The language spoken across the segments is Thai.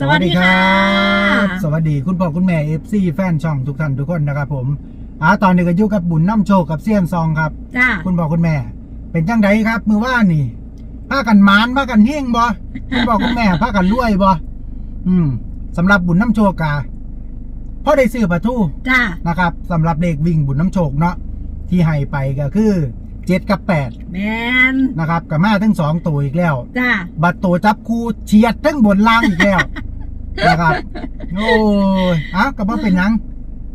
สวัสดีค่ะบสวัสดีคุณพ่อคุณแม่เอฟซีแฟนช่องทุกท่านทุกคนนะครับผมอ่าตอนนี้ก็อยู่กับบุญน้ำโชคกับเซียนซองครับจ้าคุณพ่อคุณแม่ เป็นจังไดครับ มือว่านนี่พากันหมานพากันเฮงบ่คุณพ่อคุณแม่พากันรวยบ่อืมสำหรับบุญน้ำโชคกาพ่อได้ซื้อปลาทูจ้านะครับสำหรับเด็กวิ่งบุญน้ำโชคเนาะที่ให้ไปก็คือเจ็ดกับแปดแมนนะครับกับมาทั้งสองตัวอีกแล้ว จ้าบัตรตัวจับคู่เฉียดทั้งบนล่างอีกแล้ว นะครับโอ้ยอะก็บ่เป็นหยัง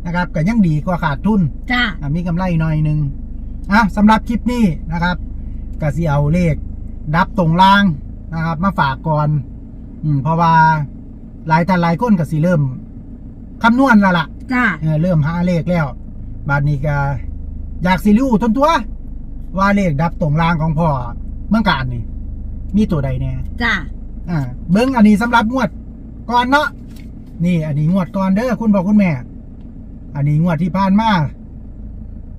นะครับก็ยังดีกว่าขาดทุน จ้า อะมีกำไรหน่อยหนึงอะสำหรับคลิปนี้นะครับก็สิเอาเลข ดับตรงล่างนะครับ มาฝากก่อนอืมเพราะว่าหลายท่านหลายคนก็สิเริ่มคำนวณแล้วล่ะจ้า เออเริ่มหาเลขแล้ว บาดนี้ก็อยากสิรู้ทนตัว ว่าเลขดับตรงล่างของพ่อเมื่อการนี่ มีตัวใดแน่จ้า อ่าเบิ้งอันนี้สำหรับงวด ก่อนเนาะนี่ อันนี้งวดก่อนเด้อคุณบอกคุณแม่ อันนี้งวดที่ผ่านมา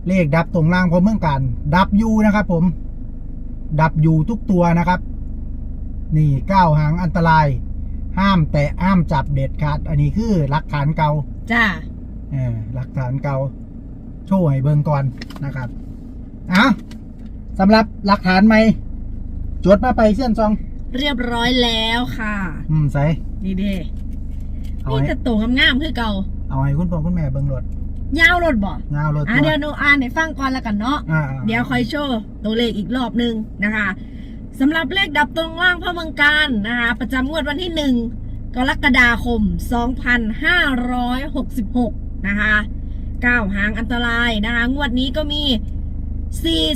เลขดับตรงล่างของเมืองการดับอยูนะครับ ผม ดับอยูทุกตัวนะครับ นี่ก้าวหางอันตราย ห้ามแตะห้ามจับเด็ดขาด อันนี้คือหลักฐานเก่าจ้าเออหลักฐานเก่าโชว์ให้เบิ่งก่อนนะครับอะสำหรับหลักฐานใหม่จดมาไปเส้นซอง เรียบร้อยแล้วค่ะ อืมใส่นี่เด้เอานี่ให้จะตัวงามๆคือเก่าเอาให้คุณพ่อคุณแม่เบิ่งรถยาวรถบ่งาวรถอะตัวเดี๋ยวหนูอ่านให้ฟังก่อนแล้วกันเนาะ อ่าเดี๋ยวคอยโชว์ตัวเลขอีกรอบหนึ่งนะคะสำหรับเลขดับตรงล่างพ่อเมืองการนะคะ ประจำงวดวันที่หนึ่งกรกฎาคม 2566 นะคะก้าวหางอันตรายนะคะ งวดนี้ก็มี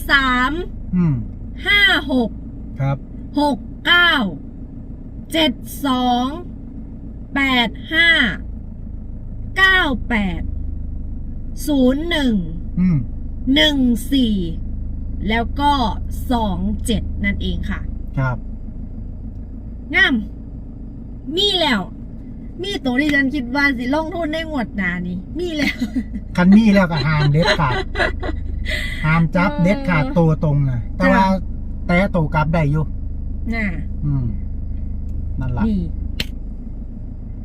43 อืม56 ครับ 69 72 85 98 01อืมหนึ่งสี่แล้วก็สองเจ็ดนั่นเองค่ะ ครับงาม มีแล้ว มีตัวที่ฉันคิดว่าสิลงทุนในงวดหนานี่มีแล้ว คันนี้แล้วก็ห้ามเด็ดขาดห้ามจับเออเด็ดขาดตัวตรงนะแต่จ้ะว่าแต่ตัวกลับได้อยู่ น่ะอืมนั่นล่ะ นี่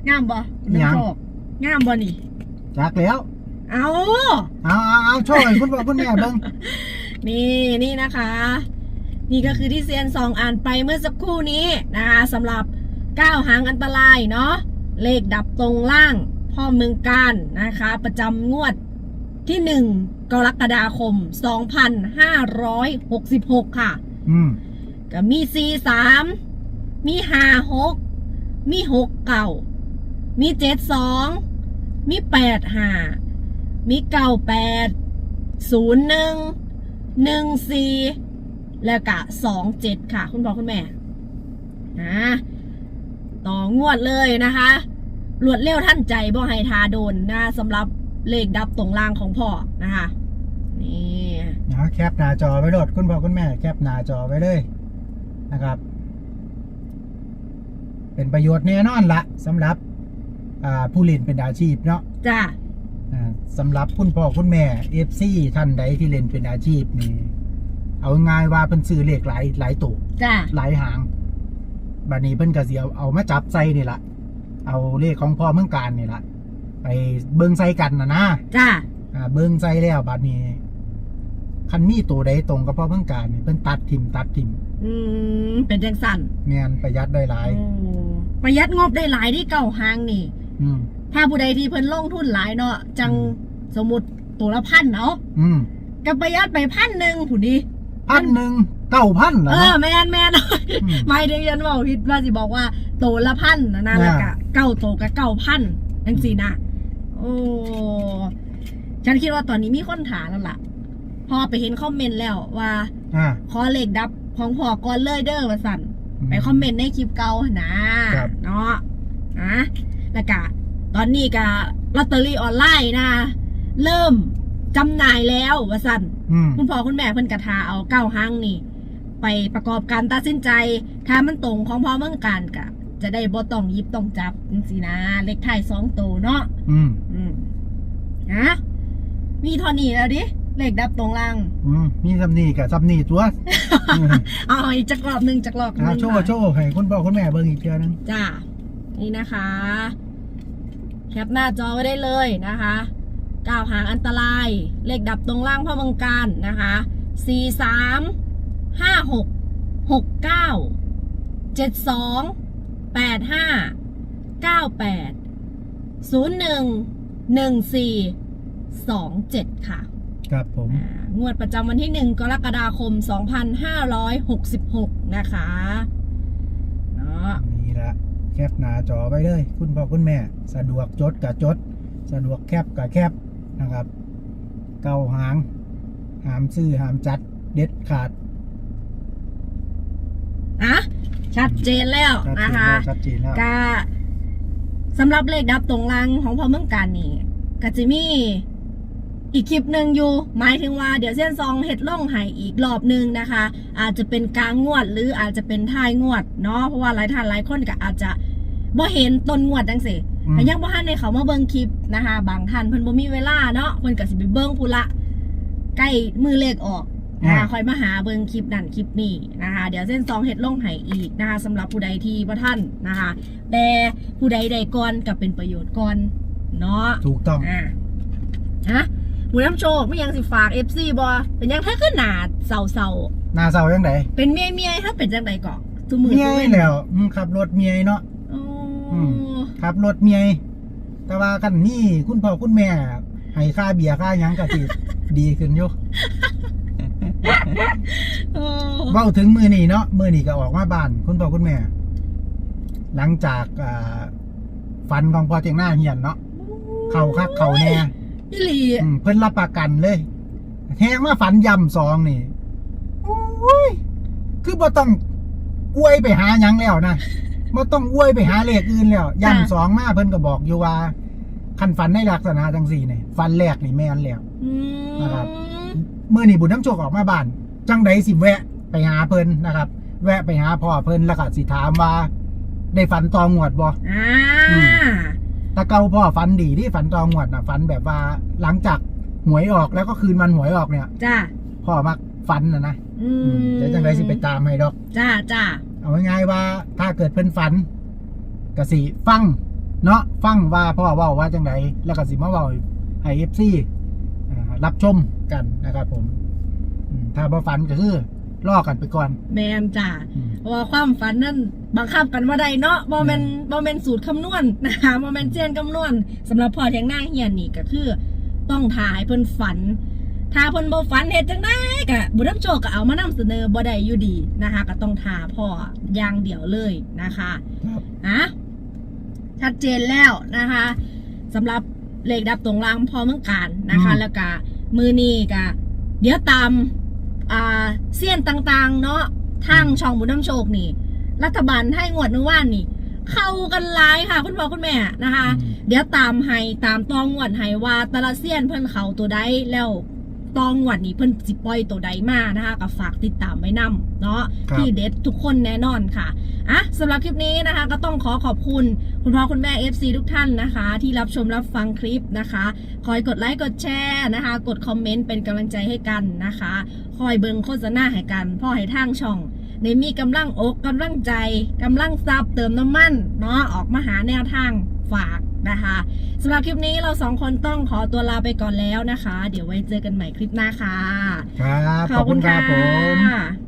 งามบ่ยังน้ำโชคงามบ่นี่จักแล้ว เอาเอาเอาเอาช่วยคุณพ่อคุณแม่เบิ่งนี่นี่นะคะ นี่ก็คือที่เซียนสองอ่านไปเมื่อสักครู่นี้นะคะสำหรับก้าวหางอันตรายเนาะเลขดับตรงล่างพ่อเมืองการนะคะ ประจำงวดที่หนึ่งกรกฎาคม 2566 ค่ะ อืม ก็มี43มี56มี6เก่ามี72มี85มี98 01 14แล้วก็27ค่ะ คุณพ่อคุณแม่นะต่องวดเลยนะคะรวดเร็วท่านใจบ่ให้ทาโดนนะสำหรับเลขดับตรงล่างของพ่อนะคะนี่นะแคปหน้าจอไว้โหลดคุณพ่อคุณแม่ แคปหน้าจอไว้เลย นะครับ เป็นประโยชน์แน่นอนละสำหรับอ่าผู้เล่นเป็นอาชีพเนาะจ้าอ่าสำหรับคุณพ่อคุณแม่เอฟซีท่านใดที่เล่นเป็นอาชีพนี่เอาง่ายว่าเพิ่นซื้อเลขหลายหลายตัวจ้าหลายหางบัดนี้เพิ่นก็สิเอาเอามาจับใส่นี่ละเอาเลขของพ่อเมืองการนี่ละไปเบิ่งใส่กันนะนะจ้าอ่าเบิ่งใส่แล้วบัดนี้ คันมีตัวใดตรงกับพ่อเมืองการนี่เพิ่นตัดทิมตัดทิมอืมเป็นจังสันแม่นประหยัดได้หลาย โอ้ประหยัดงบได้หลายที่เก่าหางนี่ อืม ถ้าผู้ใดที่เพิ่นลงทุนหลายเนาะจังอืม สมมติตัวละพันเนาะอืมก็ประหยัดไปพันหนึ่งผู้ดี พันหนึ่งเก้าพันเหรอเออเนาะแมนแมนอืมไม่ได้ยันว่าผิดว่าสิบอกว่าตัวละพันนะนะแล้วก็อ่า เก้าตัวกับเก้าพันจังสี่นะโอ้ฉันคิดว่าตอนนี้มีคนถามแล้วล่ะ พอไปเห็นคอมเมนต์แล้วว่าอ่า ขอเลขดับของพอก่อนเลยเด้อว่าสั่น ไปคอมเมนต์ในคลิปเก่าหั่นนะครับ เนาะนะแล้วก็ตอนนี้ก็ลอตเตอรี่ออนไลน์นะ เริ่มจำหน่ายแล้วว่าสั่น อืม คุณพ่อคุณแม่เพิ่นกระทาเอาเก้าห้างนี่ ไปประกอบการตัดสินใจถ้ามันตรงของพ่อเมืองการกะ จะได้บ่ต้องหยิบต้องจับจังซี่นะ เลขท้ายสองตัวเนาะอืม อืมนะมีเท่านี้แล้วดิ เลขดับตรงล่าง อืมมีซัมนี่กับซัมนี่ตัวอืมเอาอีกจักรอบหนึ่งจักรอบหนึ่อ่างโชว์ค่ะโชว์ให้คุณพ่อคุณแม่เบิ่งอีกเทื่อนึงจ้านี่นะคะแคปหน้าจอไว้ได้เลยนะคะก้าวหางอันตราย เลขดับตรงล่างพ่อเมืองการนะคะสี่สามห้าหกหกเก้าเจ็ดสองแปดห้าเก้าแปดศูนย์หนึ่งหนึ่งสี่สองเจ็ดค่ะ ครับผมอ่างวดประจำวันที่ 1 กรกฎาคม 2566 นะคะเนาะนี่ละแคปหน้าจอไปเลย คุณพ่อคุณแม่ สะดวกจดกับจด สะดวกแคปกับแคปนะครับ เก้าหาง หามซื้อหามจัดเด็ดขาดอะชัดเจนแล้วชัดเจนะนคะ แล้วชัดเจนแล้วกาสำหรับเลขดับตรงลังของพ่อเมืองการนี่ก็จะมี อีกคลิปหนึ่งอยู่ หมายถึงว่าเดี๋ยวเส้นซองเห็ดล่องไห้อีกรอบหนึ่งนะคะ อาจจะเป็นกลางงวดหรืออาจจะเป็นท้ายงวดเนาะเพราะว่าหลายท่านหลายคนก็อาจจะบ่เห็นต้นงวดจังสิอืมแต่ยังบ่ทันในเขามาเบิ่งคลิปนะคะ บางท่านเพิ่นบ่มีเวลาเนาะเพิ่นก็สิไปเบิ่งพุ่นละใกล้มือเลขออกนะคะค่อยมาหาเบิ่งคลิปนั่นคลิปนี้นะคะ เดี๋ยวเส้นซองเฮ็ดลงให้อีกนะคะสำหรับผู้ใดที่บ่ทันนะคะ แต่ผู้ใดใดก่อนก็เป็นประโยชน์ก่อนเนาะถูกต้องอะฮะ หมูน้ำโชคไม่ยังสิฝาก FC บ่เป็นยังแท้ขึ้นหนาเศร้าหน้าเศร้ายังไงๆเป็นเมียเมียๆถ้าเป็นจังใดก่อทุมือเมียทุเว้นแล้วอืมขับรถเมียเนาะอ๋ออมขับรถเมียแต่ว่ากันนี่คุณพ่อคุณแม่ให้ค่าเบียร์ค่าหยังก็สิ ดีขึ้นอยู่เออเว้าถึงมือนี่เนาะมือนี่ก็ออกมาบ้าน คุณพ่อคุณแม่ หลังจากอ่าฟันของพ่อเจียงหน้าเหียนเนาะ เข่าคักเข่าแน่ อีหลีอืมเพิ่นรับประกันเลยแทงมาฝันยำซองนี่โอ้ยคือบ่ต้องอวยไปหาหยังแล้วนะบ่ต้องอวยไปหาเลขอื่นแล้วยำสองมาเพิ่นก็บอกอยู่ว่าคันฝันในลักษณะจังสี่นี่ฝันแรกนี่แม่นแล้ว อืมนะครับ เมื่อนี่บุญน้ำโชคออกมาบ้าน จังใดสิแวะไปหาเพิ่นนะครับ แวะไปหาพ่อเพิ่นแล้วก็สิถามว่า ได้ฝันตองวดบ่ อ่าอืม ตะเกาพ่อฝันดีที่ฝันตองวดน่ะฝันแบบว่าหลังจากหวยออกแล้วก็คืนวันหวยออกเนี่ย จ้าพ่อมักฝันนะนะอือืมมเดี๋ยวจังใดสิไปตามให้ดอก จ้าจ้าเอาง่ายๆว่าถ้าเกิดเพิ่นฝันก็สิฟังเนาะฟังว่าพ่อเว้าว่าจังใดแล้วก็สิมาเว้าให้ FC อ่ารับชมกันนะครับผมอืมถ้าบ่ฝันก็คือ รอกันไปก่อน แมนจ้าอืม เพราะว่าความฝันนั่นบังคับกันว่าใดเนาะบ่แม่นบ่แม่นสูตรคำนวณนะคะบ่แม่นเจียนคำนวณสำหรับพ่อเทียงหน้าเฮียนนี่ก็คือ ต้องถ่ายเพิ่นฝัน ถ้าเพิ่นบ่ฝันเฮ็ดจังได๋ก็บุญน้ำโชคก็เอามานำเสนอบ่ได้อยู่ดีนะคะ ก็ต้องถ่าพ่ออย่างเดียวเลยนะคะ ครับอะชัดเจนแล้วนะคะสำหรับเลขดับตรงล่างพอเมืองการนะคะ อืม แล้วก็มือนี้ก็เดี๋ยวตาม อ่าเสี้ยนต่างๆ เนาะทางช่องบุญน้ำโชคนี่ รัฐบาลให้งวดนึงว่านนี่ เข้ากันหลายค่ะ คุณพ่อคุณแม่นะคะอืมเดี๋ยวตามให้ตามตองวดให้ว่าแตละเซียนเพิ่นเขาตัวใดแล้ว ตองวดนี้เพิ่นสิปล่อยตัวใดมานะคะก็ฝากติดตามไว้นํเนาะครับที่เด็ดทุกคนแน่นอนค่ะอะสำหรับคลิปนี้นะคะ ก็ต้องขอขอบคุณคุณพ่อคุณแม่ FC ทุกท่านนะคะ ที่รับชมรับฟังคลิปนะคะคอยกดไลค์กดแชร์นะคะ กดคอมเมนต์เป็นกำลังใจให้กันนะคะคอยเบิงโฆษณาให้กันพ่อให้ทางช่องในมีกำลังอกกำลังใจกำลังซับเติมน้ำมันเนาะออกมาหาแนวทางฝาก นะคะสำหรับคลิปนี้เราสองคนต้องขอตัวลาไปก่อนแล้วนะคะ เดี๋ยวไว้เจอกันใหม่คลิปหน้าค่ะ ครับ ขอบคุณครับผมค่ะ